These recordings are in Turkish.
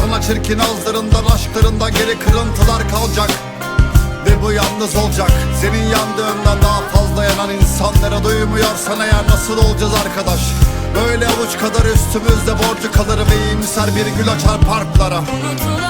Sana çirkin ağızlarından aşklarından geri kırıntılar kalacak. Ve bu yalnız olacak. Senin yandığından daha fazla yanan insanlara duymuyorsan eğer nasıl olacağız arkadaş? Böyle avuç kadar üstümüzde borcu kalır ve iyimser bir gül açar parklara. Unutulacak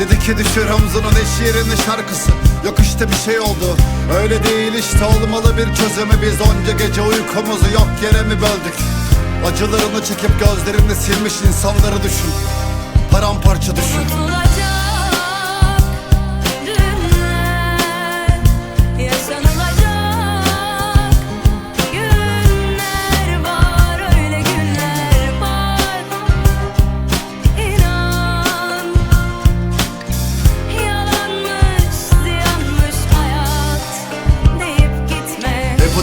Dedi ki düşür omzunun eş yerine şarkısı. Yok işte bir şey oldu. Öyle değil işte olmalı bir çözümü. Biz onca gece uykumuzu yok yere mi böldük? Acılarını çekip gözlerini silmiş insanları düşün. Paramparça düşün